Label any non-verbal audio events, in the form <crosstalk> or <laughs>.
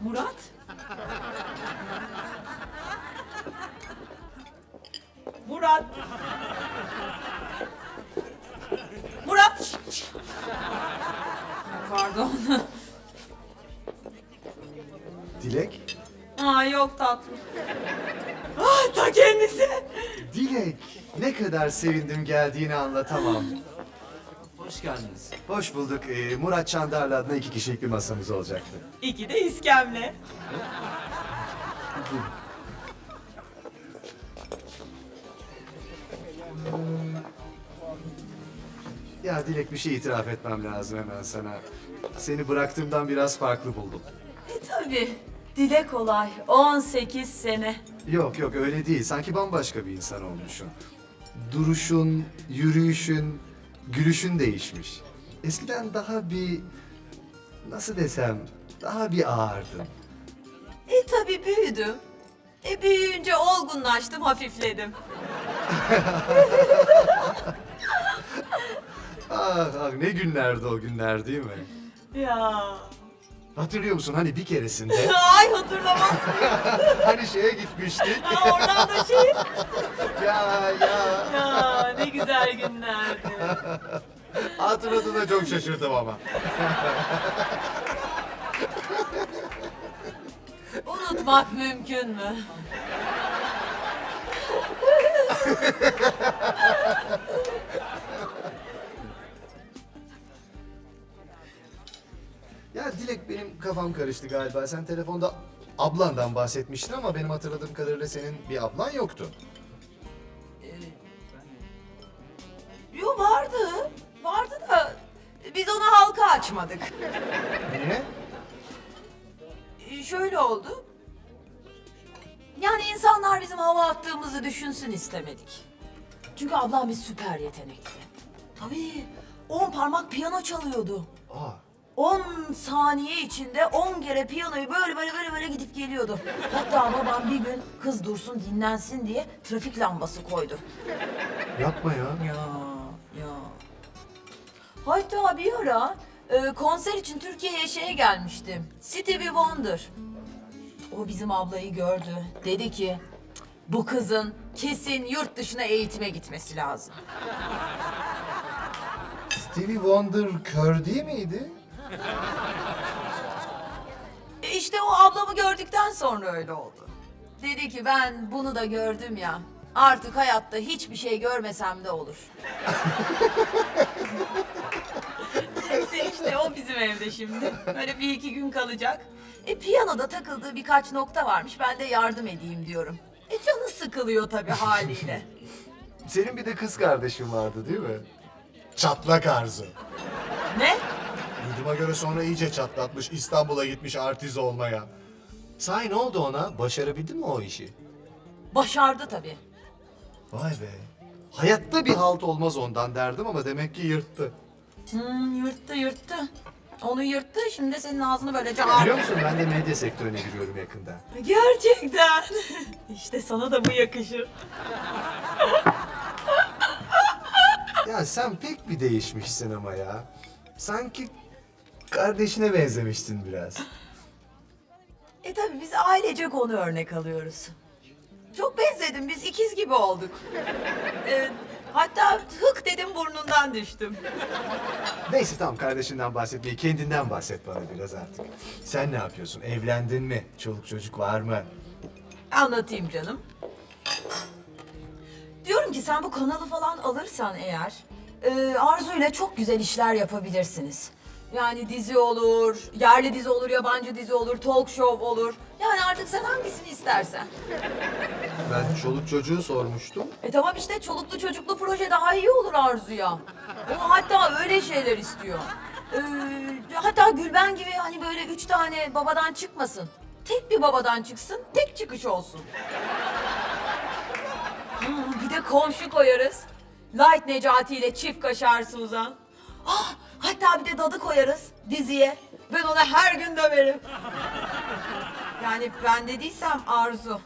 Murat? Murat? Murat? Pardon. Dilek? Aa yok tatlım. Ah ta kendisi. Dilek, ne kadar sevindim geldiğini anlatamam. Hoş geldiniz. Hoş bulduk. Ee, Murat Çandar'la adına iki kişilik bir masamız olacaktı. İki de iskemle. Ya Dilek bir şey itiraf etmem lazım hemen sana. Seni bıraktığımdan biraz farklı buldum. E tabi. Dile kolay. 18 sene. Yok yok öyle değil. Sanki bambaşka bir insan olmuşsun. Duruşun, yürüyüşün, gülüşün değişmiş. Eskiden daha bir... Nasıl desem... Daha bir ağırdın. E tabi büyüdüm. E büyüyünce olgunlaştım, hafifledim. <laughs> Ah, ah ne günlerdi o günler değil mi? Ya. Hatırlıyor musun hani bir keresinde <laughs> Ay hatırlamaz. <laughs> hani şeye gitmiştik. Ha, oradan da şey. <laughs> ya ya Ya ne güzel günlerdi. hatırladığına çok şaşırdım ama. Unutmak mümkün mü? Dilek benim kafam karıştı galiba. Sen telefonda ablandan bahsetmiştin ama benim hatırladığım kadarıyla senin bir ablan yoktu. Yo vardı. Vardı da biz onu halka açmadık. Niye? E, Şöyle oldu. Yani insanlar bizim hava attığımızı düşünsün istemedik. Çünkü ablam bir süper yetenekli. Tabii 10 parmak piyano çalıyordu. Aa, 10 saniye içinde 10 kere piyanoyu böyle böyle böyle böyle gidip geliyordu. Hatta babam bir gün kız dursun dinlensin diye trafik lambası koydu. yapma ya. Ya ya. Hatta bir ara e, konser için Türkiye'ye şey gelmişti. Stevie Wonder. O bizim ablayı gördü. Dedi ki bu kızın kesin yurt dışına eğitime gitmesi lazım. Stevie Wonder kör değil miydi? İşte o ablamı gördükten sonra öyle oldu. Dedi ki ben bunu da gördüm ya. Artık hayatta hiçbir şey görmesem de olur. Neyse işte o bizim evde şimdi. Böyle bir iki gün kalacak. E piyanoda takıldığı birkaç nokta varmış. Ben de yardım edeyim diyorum. E canı sıkılıyor tabii haliyle. Senin bir de kız kardeşin vardı değil mi? Çatlak Arzu. ne? Duyduğuma göre sonra iyice çatlatmış. İstanbul'a gitmiş artist olmaya. Sahi ne oldu ona? Başarabildi mi o işi? Başardı tabii. Vay be. Hayatta bir halt olmaz ondan derdim ama demek ki yırttı. Hmm, yırttı yırttı. Onu yırttı şimdi senin ağzını böylece. Biliyor musun ben de medya sektörüne giriyorum yakında. Gerçekten. <laughs> İşte sana da bu yakışır. Ya sen pek bir değişmişsin ama ya. Sanki kardeşine benzemiştin biraz. E tabii biz ailecek onu örnek alıyoruz. Çok benzedim, biz ikiz gibi olduk. E, hatta hık dedim burnundan düştüm. Neyse tamam kardeşinden bahsetmeyi kendinden bahset bana biraz artık. Sen ne yapıyorsun? Evlendin mi? Çoluk çocuk var mı? Anlatayım canım. Diyorum ki sen bu kanalı falan alırsan eğer... E, Arzu ile çok güzel işler yapabilirsiniz. Yani dizi olur, yerli dizi olur, yabancı dizi olur, talk show olur. Yani artık sen hangisini istersen. Ben çoluk çocuğu sormuştum. E tamam işte çoluklu çocuklu proje daha iyi olur Arzu'ya. O hatta öyle şeyler istiyor. Ee, hatta Gülben gibi hani böyle üç tane babadan çıkmasın. Tek bir babadan çıksın, tek çıkış olsun. Ha, bir de komşu koyarız. Light Necati ile çift kaşar Suzan. Ah, hatta bir de dadı koyarız diziye. Ben ona her gün döverim. Yani ben dediysem Arzu.